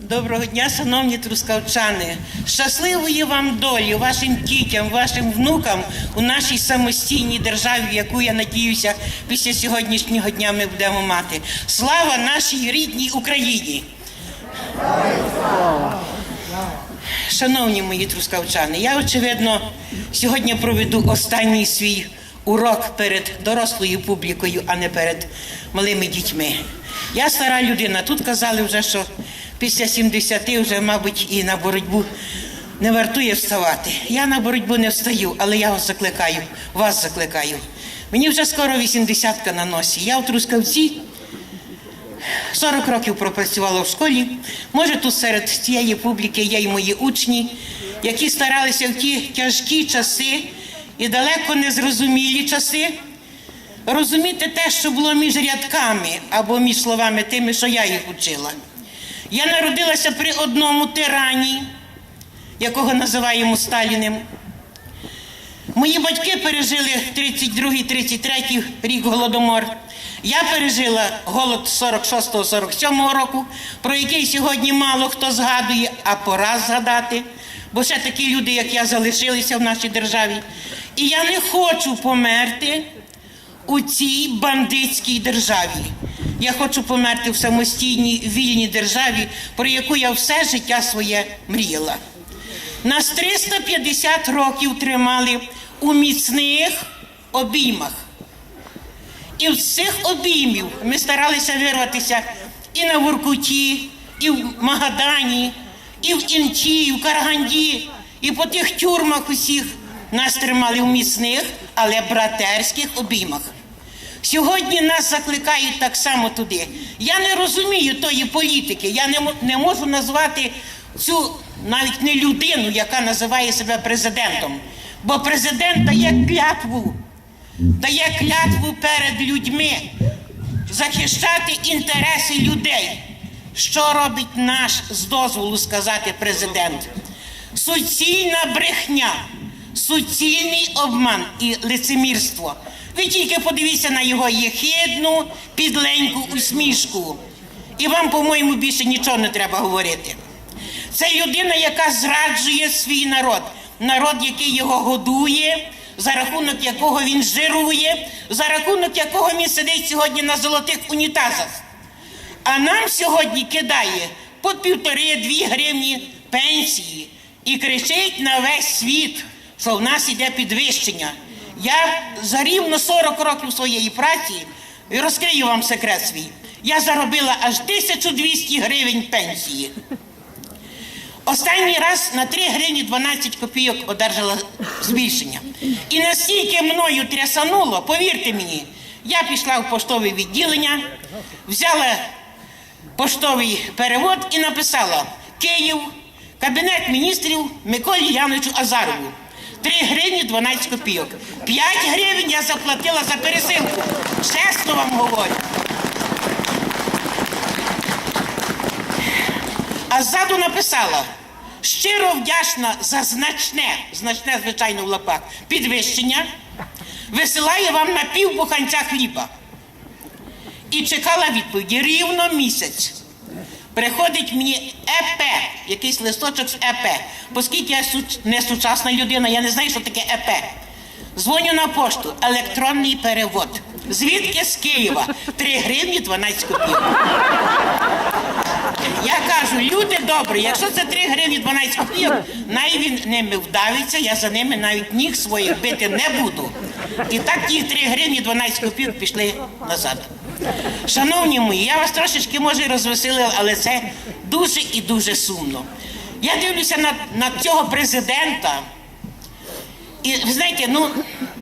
Доброго дня, шановні трускавчани. Щасливої вам долі, вашим дітям, вашим внукам у нашій самостійній державі, яку я надіюся, після сьогоднішнього дня ми будемо мати. Слава нашій рідній Україні! Шановні мої трускавчани, я очевидно сьогодні проведу останній свій урок перед дорослою публікою, а не перед малими дітьми. Я стара людина. Тут казали вже, що після 70 вже, мабуть, і на боротьбу не вартує вставати. Я на боротьбу не встаю, але я вас закликаю, вас закликаю. Мені вже скоро 80 на носі. Я в Трускавці 40 років пропрацювала в школі. Може, тут серед цієї публіки є й мої учні, які старалися в ті тяжкі часи і далеко незрозумілі часи розуміти те, що було між рядками або між словами тими, що я їх учила. Я народилася при одному тирані, якого називаємо Сталіним. Мої батьки пережили 32-33 рік голодомор. Я пережила голод 46-47 року, про який сьогодні мало хто згадує, а пора згадати, бо ще такі люди, як я, залишилися в нашій державі. І я не хочу померти у цій бандитській державі. Я хочу померти в самостійній вільній державі, про яку я все життя своє мріяла. Нас 350 років тримали у міцних обіймах. І з цих обіймів ми старалися вирватися і на Воркуті, і в Магадані, і в Інчі, і в Караганді, і по тих тюрмах усіх нас тримали в міцних, але братерських обіймах. Сьогодні нас закликають так само туди. Я не розумію тої політики. Я не, не можу назвати цю навіть не людину, яка називає себе президентом. Бо президент дає клятву, дає клятву перед людьми захищати інтереси людей. Що робить наш з дозволу сказати президент? Суцільна брехня, суцільний обман і лицемірство. Ви тільки подивіться на його єхидну, підленьку усмішку. І вам, по-моєму, більше нічого не треба говорити. Це людина, яка зраджує свій народ, народ, який його годує, за рахунок якого він жирує, за рахунок якого він сидить сьогодні на золотих унітазах. А нам сьогодні кидає по півтори-дві гривні пенсії і кричить на весь світ, що в нас іде підвищення. Я за рівно 40 років своєї праці і розкрию вам секрет свій. Я заробила аж 1200 гривень пенсії. Останній раз на 3 гривні 12 копійок одержала збільшення. І настільки мною трясануло, повірте мені, я пішла в поштове відділення, взяла поштовий перевод і написала Київ, Кабінет міністрів Миколі Яновичу Азарову. 3 гривні 12 копійок. 5 гривень я заплатила за пересилку. Чесно вам говорю. А ззаду написала щиро вдячна за значне, значне, звичайно, в лапах, підвищення, висилає вам на пів буханця хліба. І чекала відповіді рівно місяць. Приходить мені ЕП, якийсь листочок з ЕП. Оскільки я не сучасна людина, я не знаю, що таке ЕП. Дзвоню на пошту, електронний перевод. Звідки з Києва? 3 гривні 12 копійок. Я кажу, люди добрі, якщо це 3 гривні 12 копійок, най він ними вдавиться, я за ними навіть ніг своїх бити не буду. І так ті 3 гривні 12 копійок пішли назад. Шановні мої, я вас трошечки може розвеселила, але це дуже і дуже сумно. Я дивлюся на, на цього президента, і ви знаєте, ну